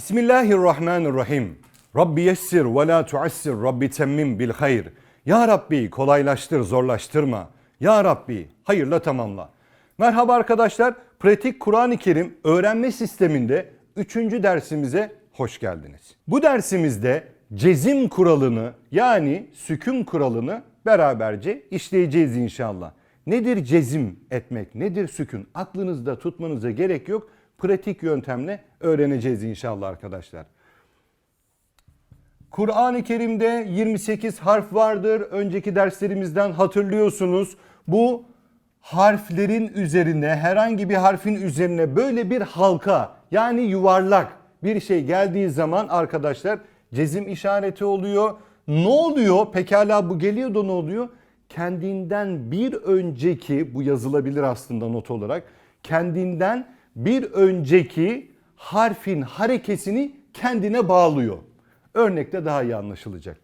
Bismillahirrahmanirrahim. Rabbi yessir ve la tuassir. Rabbi temmim bil hayr. Ya Rabbi kolaylaştır zorlaştırma. Ya Rabbi hayırla tamamla. Merhaba arkadaşlar. Pratik Kur'an-ı Kerim öğrenme sisteminde 3. dersimize hoş geldiniz. Bu dersimizde cezim kuralını yani sükun kuralını beraberce işleyeceğiz inşallah. Nedir cezim etmek, nedir sükun? Aklınızda tutmanıza gerek yok. Pratik yöntemle öğreneceğiz inşallah arkadaşlar. Kur'an-ı Kerim'de 28 harf vardır. Önceki derslerimizden hatırlıyorsunuz. Bu harflerin üzerine herhangi bir harfin üzerine böyle bir halka yani yuvarlak bir şey geldiği zaman arkadaşlar cezim işareti oluyor. Ne oluyor? Pekala bu geliyor da ne oluyor? Kendinden bir önceki bu yazılabilir aslında not olarak. Kendinden bir önceki harfin harekesini kendine bağlıyor. Örnekte daha iyi anlaşılacak.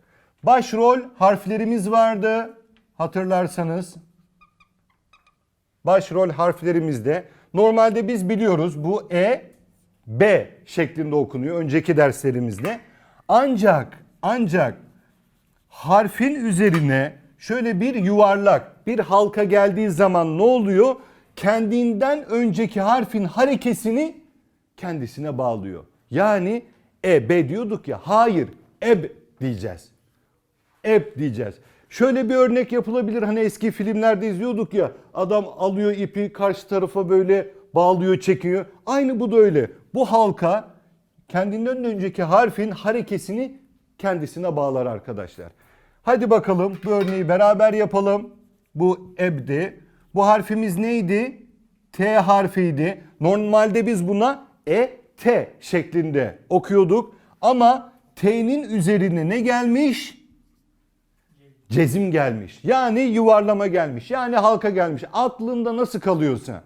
Başrol harflerimiz vardı. Hatırlarsanız başrol harflerimizde normalde biz biliyoruz bu E B şeklinde okunuyor önceki derslerimizde. Ancak ancak harfin üzerine şöyle bir yuvarlak bir halka geldiği zaman ne oluyor? Kendinden önceki harfin harekesini kendisine bağlıyor. Yani e b diyorduk ya hayır eb diyeceğiz. Eb diyeceğiz. Şöyle bir örnek yapılabilir hani eski filmlerde izliyorduk ya adam alıyor ipi karşı tarafa böyle bağlıyor çekiyor. Aynı bu da öyle. Bu halka kendinden önceki harfin harekesini kendisine bağlar arkadaşlar. Hadi bakalım bu örneği beraber yapalım. Bu ebdi. Bu harfimiz neydi? T harfiydi. Normalde biz buna E, T şeklinde okuyorduk. Ama T'nin üzerine ne gelmiş? Cezim gelmiş. Yani yuvarlama gelmiş. Yani halka gelmiş. Aklında nasıl kalıyorsa.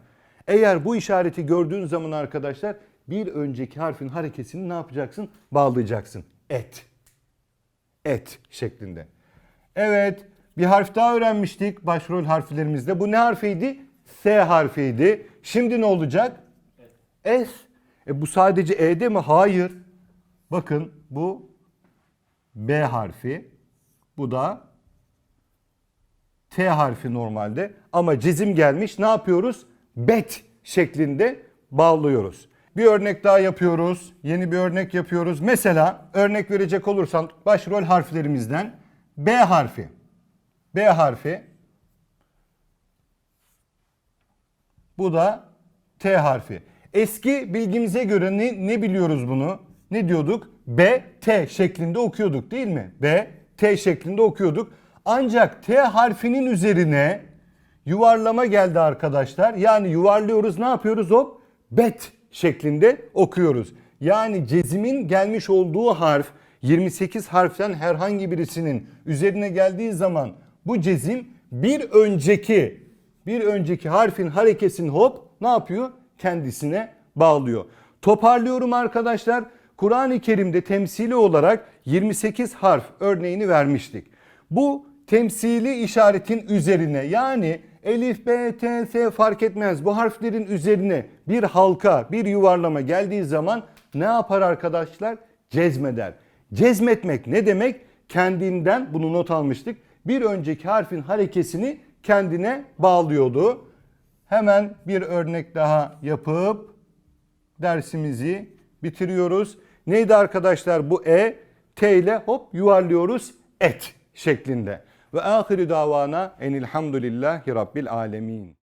Eğer bu işareti gördüğün zaman arkadaşlar bir önceki harfin harekesini ne yapacaksın? Bağlayacaksın. Et. Et şeklinde. Evet bir harf daha öğrenmiştik başrol harflerimizde. Bu ne harfiydi? S harfiydi. Şimdi ne olacak? S. E bu sadece E'de mi? Hayır. Bakın bu B harfi. Bu da T harfi normalde. Ama cezim gelmiş. Ne yapıyoruz? Bet şeklinde bağlıyoruz. Bir örnek daha yapıyoruz. Yeni bir örnek yapıyoruz. Mesela örnek verecek olursam başrol harflerimizden B harfi. B harfi. Bu da T harfi. Eski bilgimize göre ne, ne biliyoruz bunu? Ne diyorduk? B, T şeklinde okuyorduk değil mi? B, T şeklinde okuyorduk. Ancak T harfinin üzerine yuvarlama geldi arkadaşlar. Yani yuvarlıyoruz ne yapıyoruz hop? Bet şeklinde okuyoruz. Yani cezimin gelmiş olduğu harf 28 harften herhangi birisinin üzerine geldiği zaman bu cezim bir önceki bir önceki harfin harekesini hop ne yapıyor? Kendisine bağlıyor. Toparlıyorum arkadaşlar. Kur'an-ı Kerim'de temsili olarak 28 harf örneğini vermiştik. Bu temsili işaretin üzerine yani Elif, B, T, S fark etmez. Bu harflerin üzerine bir halka, bir yuvarlama geldiği zaman ne yapar arkadaşlar? Cezmeder. Cezmetmek ne demek? Kendinden, bunu not almıştık, bir önceki harfin harekesini kendine bağlıyordu. Hemen bir örnek daha yapıp dersimizi bitiriyoruz. Neydi arkadaşlar bu E? T ile hop yuvarlıyoruz et şeklinde. Ve ahiri davana enilhamdülillahi rabbil alemin.